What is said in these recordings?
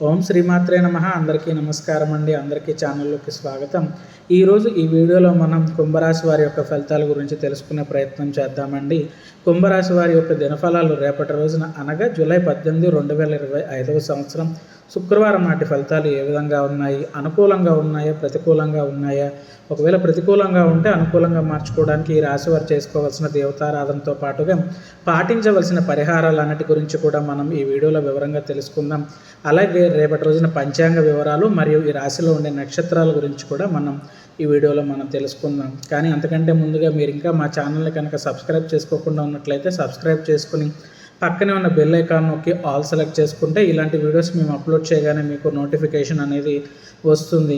ఓం శ్రీమాత్రే నమ. అందరికీ నమస్కారం అండి. అందరికీ ఛానల్లోకి స్వాగతం. ఈరోజు ఈ వీడియోలో మనం కుంభరాశి వారి యొక్క ఫలితాల గురించి తెలుసుకునే ప్రయత్నం చేద్దామండి. కుంభరాశి వారి యొక్క దినఫలాలు రేపటి రోజున అనగా జూలై పద్దెనిమిది రెండు వేల ఇరవై ఐదవ సంవత్సరం. శుక్రవారం నాటి ఫలితాలు ఏ విధంగా ఉన్నాయి? అనుకూలంగా ఉన్నాయా? ప్రతికూలంగా ఉన్నాయా? ఒకవేళ ప్రతికూలంగా ఉంటే అనుకూలంగా మార్చుకోవడానికి ఈ రాశి వారు చేసుకోవాల్సిన దేవతారాధనతో పాటుగా పాటించవలసిన పరిహారాలు అన్నిటి గురించి కూడా మనం ఈ వీడియోలో వివరంగా తెలుసుకుందాం. అలాగే రేపటి రోజున పంచాంగ వివరాలు మరియు ఈ రాశిలో ఉండే నక్షత్రాల గురించి కూడా మనం ఈ వీడియోలో మనం తెలుసుకుందాం. కానీ అంతకంటే ముందుగా మీరు ఇంకా మా ఛానల్ని కనుక సబ్స్క్రైబ్ చేసుకోకుండా ఉన్నట్లయితే సబ్స్క్రైబ్ చేసుకుని పక్కనే ఉన్న బెల్ ఐకాన్ నొక్కి ఆల్ సెలెక్ట్ చేసుకుంటే ఇలాంటి వీడియోస్ మేము అప్లోడ్ చేయగానే మీకు నోటిఫికేషన్ అనేది వస్తుంది.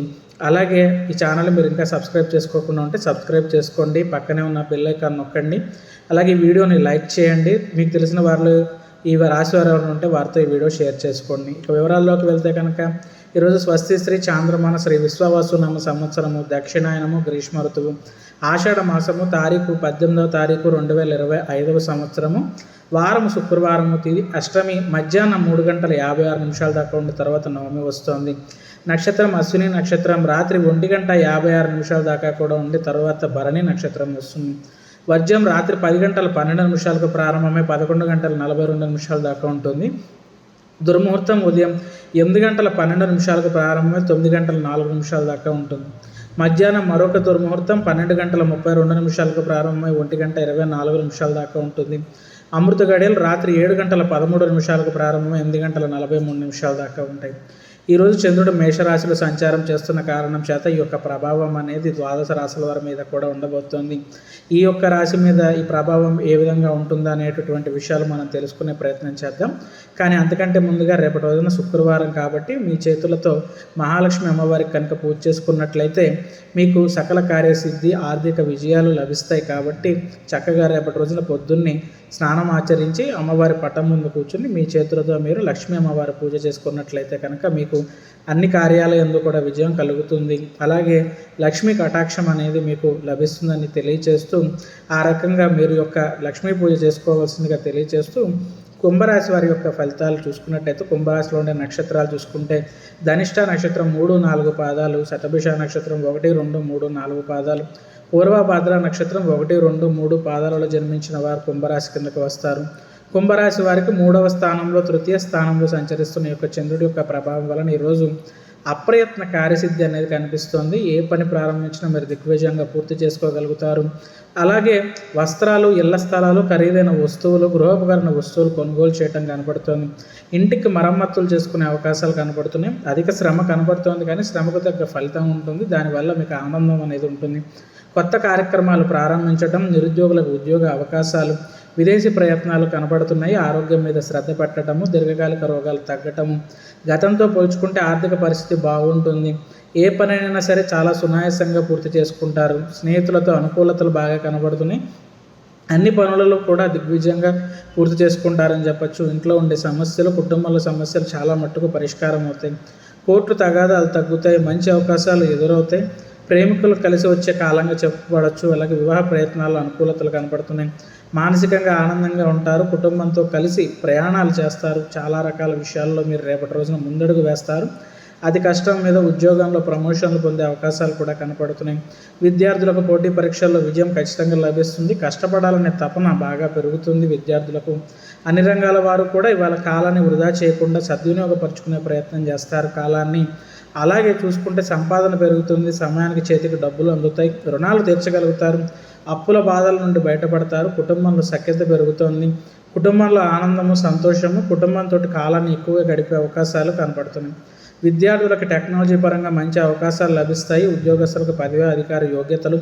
అలాగే ఈ ఛానల్ మీరు ఇంకా సబ్స్క్రైబ్ చేసుకోకుండా ఉంటే సబ్స్క్రైబ్ చేసుకోండి పక్కనే ఉన్న బెల్ ఐకాన్ నొక్కండి. అలాగే ఈ వీడియోని లైక్ చేయండి. మీకు తెలిసిన వాళ్ళు ఈ రాశి వారు ఎవరైనా ఉంటే వారితో ఈ వీడియో షేర్ చేసుకోండి. ఇక వివరాల్లోకి వెళ్తే కనుక ఈరోజు స్వస్తి శ్రీ చాంద్రమాన శ్రీ విశ్వవాసునామ సంవత్సరము దక్షిణాయనము గ్రీష్మ ఋతువు. ఆషాఢ మాసము తారీఖు పద్దెనిమిదవ తారీఖు రెండు వేల ఇరవై ఐదవ సంవత్సరము. వారము శుక్రవారము తిది అష్టమి మధ్యాహ్నం మూడు గంటల యాభై ఆరు నిమిషాల దాకా ఉండి తర్వాత నవమి వస్తోంది. నక్షత్రం అశ్విని నక్షత్రం రాత్రి ఒంటి గంట యాభై ఆరు నిమిషాల దాకా కూడా ఉండి తర్వాత భరణి నక్షత్రం వస్తుంది. వర్జం రాత్రి పది గంటల పన్నెండు నిమిషాలకు ప్రారంభమై పదకొండు గంటల నలభై రెండు నిమిషాల దాకా ఉంటుంది. దుర్ముహూర్తం ఉదయం ఎనిమిది గంటల పన్నెండు నిమిషాలకు ప్రారంభమై తొమ్మిది గంటల నాలుగు నిమిషాల దాకా ఉంటుంది. మధ్యాహ్నం మరొక దుర్ముహూర్తం పన్నెండు గంటల ముప్పై రెండు నిమిషాలకు ప్రారంభమై ఒంటి గంట ఇరవై నాలుగు నిమిషాల దాకా ఉంటుంది. అమృత గడియలు రాత్రి ఏడు గంటల పదమూడు నిమిషాలకు ప్రారంభమై ఎనిమిది గంటల నలభై మూడు నిమిషాల దాకా ఉంటాయి. ఈరోజు చంద్రుడు మేషరాశిలో సంచారం చేస్తున్న కారణం చేత ఈ యొక్క ప్రభావం అనేది ద్వాదశ రాశుల వారి మీద కూడా ఉండబోతోంది. ఈ యొక్క రాశి మీద ఈ ప్రభావం ఏ విధంగా ఉంటుందా అనేటటువంటి విషయాలు మనం తెలుసుకునే ప్రయత్నం చేద్దాం. కానీ అంతకంటే ముందుగా రేపటి రోజున శుక్రవారం కాబట్టి మీ చేతులతో మహాలక్ష్మి అమ్మవారికి కనుక పూజ చేసుకున్నట్లయితే మీకు సకల కార్యసిద్ధి ఆర్థిక విజయాలు లభిస్తాయి కాబట్టి చక్కగా రేపటి రోజున పొద్దున్నే స్నానం ఆచరించి అమ్మవారి పట్టం ముందు కూర్చుని మీ చేతులతో మీరు లక్ష్మీ అమ్మవారి పూజ చేసుకున్నట్లయితే కనుక మీకు అన్ని కార్యాలయంలో కూడా విజయం కలుగుతుంది. అలాగే లక్ష్మీ కటాక్షం అనేది మీకు లభిస్తుందని తెలియచేస్తూ ఆ రకంగా మీరు యొక్క లక్ష్మీ పూజ చేసుకోవాల్సిందిగా తెలియచేస్తూ కుంభరాశి వారి యొక్క ఫలితాలు చూసుకున్నట్టయితే కుంభరాశిలో ఉండే నక్షత్రాలు చూసుకుంటే ధనిష్ట నక్షత్రం మూడు నాలుగు పాదాలు శతభిష నక్షత్రం ఒకటి రెండు మూడు నాలుగు పాదాలు పూర్వభాద్ర నక్షత్రం ఒకటి రెండు మూడు పాదాలలో జన్మించిన వారు కుంభరాశి కిందకు వస్తారు. కుంభరాశి వారికి మూడవ స్థానంలో తృతీయ స్థానంలో సంచరిస్తున్న యొక్క చంద్రుడి యొక్క ప్రభావం వలన ఈరోజు అప్రయత్న కార్యసిద్ధి అనేది కనిపిస్తోంది. ఏ పని ప్రారంభించినా మీరు దిగ్విజయంగా పూర్తి చేసుకోగలుగుతారు. అలాగే వస్త్రాలు ఇళ్ళ స్థలాలు ఖరీదైన వస్తువులు గృహోపకరణ వస్తువులు కొనుగోలు చేయడం కనపడుతోంది. ఇంటికి మరమ్మతులు చేసుకునే అవకాశాలు కనపడుతున్నాయి. అధిక శ్రమ కనపడుతోంది కానీ శ్రమకు తగ్గ ఫలితం ఉంటుంది. దానివల్ల మీకు ఆనందం అనేది ఉంటుంది. కొత్త కార్యక్రమాలు ప్రారంభించడం నిరుద్యోగులకు ఉద్యోగ అవకాశాలు విదేశీ ప్రయత్నాలు కనబడుతున్నాయి. ఆరోగ్యం మీద శ్రద్ధ పెట్టడము దీర్ఘకాలిక రోగాలు తగ్గటము గతంతో పోల్చుకుంటే ఆర్థిక పరిస్థితి బాగుంటుంది. ఏ పనైనా సరే చాలా సునాయాసంగా పూర్తి చేసుకుంటారు. స్నేహితులతో అనుకూలతలు బాగా కనబడుతున్నాయి. అన్ని పనులలో కూడా దిగ్విజయంగా పూర్తి చేసుకుంటారని చెప్పచ్చు. ఇంట్లో ఉండే సమస్యలు కుటుంబంలో సమస్యలు చాలా మట్టుకు పరిష్కారం అవుతాయి. కోర్టు తగాదాలు తగ్గుతాయి. మంచి అవకాశాలు ఎదురవుతాయి. ప్రేమికులు కలిసి వచ్చే కాలంగా చెప్పుకోవచ్చు అలాగే వివాహ ప్రయత్నాలు అనుకూలతలు కనపడుతున్నాయి మానసికంగా ఆనందంగా ఉంటారు కుటుంబంతో కలిసి ప్రయాణాలు చేస్తారు. చాలా రకాల విషయాల్లో మీరు రేపటి రోజున ముందడుగు వేస్తారు. అతి కష్టం మీద ఉద్యోగంలో ప్రమోషన్లు పొందే అవకాశాలు కూడా కనపడుతున్నాయి. విద్యార్థులకు పోటీ పరీక్షల్లో విజయం ఖచ్చితంగా లభిస్తుంది. కష్టపడాలనే తపన బాగా పెరుగుతుంది విద్యార్థులకు. అన్ని రంగాల వారు కూడా ఇవాళ కాలాన్ని వృధా చేయకుండా సద్వినియోగపరుచుకునే ప్రయత్నం చేస్తారు. కాలాన్ని అలాగే చూసుకుంటే సంపాదన పెరుగుతుంది. సమయానికి చేతికి డబ్బులు అందుతాయి. రుణాలు తీర్చగలుగుతారు. అప్పుల బాధల నుండి బయటపడతారు. కుటుంబంలో సఖ్యత పెరుగుతోంది. కుటుంబంలో ఆనందము సంతోషము కుటుంబంతో కాలాన్ని ఎక్కువగా గడిపే అవకాశాలు కనపడుతున్నాయి. విద్యార్థులకు టెక్నాలజీ పరంగా మంచి అవకాశాలు లభిస్తాయి. ఉద్యోగస్తులకు పదవి అధికార యోగ్యతలు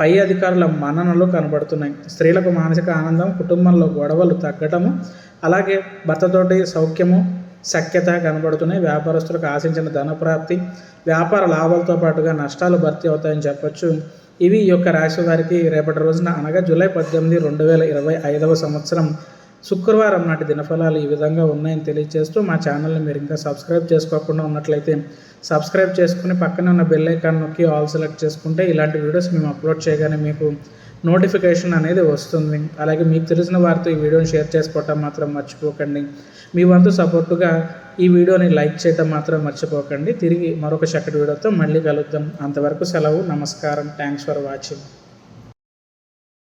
పై అధికారుల మన్ననలు కనబడుతున్నాయి. స్త్రీలకు మానసిక ఆనందం కుటుంబంలో గొడవలు తగ్గటము అలాగే భర్తతోటి సౌఖ్యము సఖ్యత కనబడుతున్నాయి. వ్యాపారస్తులకు ఆశించిన ధనప్రాప్తి వ్యాపార లాభాలతో పాటుగా నష్టాలు భర్తీ అవుతాయని చెప్పొచ్చు. ఇవి ఈ యొక్క రాశి వారికి రేపటి రోజున అనగా జూలై పద్దెనిమిది రెండు వేల ఇరవై ఐదవ సంవత్సరం శుక్రవారం నాటి దినఫలాలు ఈ విధంగా ఉన్నాయని తెలియజేస్తూ మా ఛానల్ని మీరు ఇంకా సబ్స్క్రైబ్ చేసుకోకుండా ఉన్నట్లయితే సబ్స్క్రైబ్ చేసుకుని పక్కనే ఉన్న బెల్ ఐకాన్ నొక్కి ఆల్ సెలెక్ట్ చేసుకుంటే ఇలాంటి వీడియోస్ మేము అప్లోడ్ చేయగానే మీకు నోటిఫికేషన్ అనేది వస్తుంది. అలాగే మీకు తెలిసిన వారితో ఈ వీడియోని షేర్ చేసుకోవటం మాత్రం మర్చిపోకండి. మీ వంతు సపోర్టుగా ఈ వీడియోని లైక్ చేయటం మాత్రం మర్చిపోకండి. తిరిగి మరొక చక్కటి వీడియోతో మళ్ళీ కలుద్దాం. అంతవరకు సెలవు నమస్కారం. Thanks for watching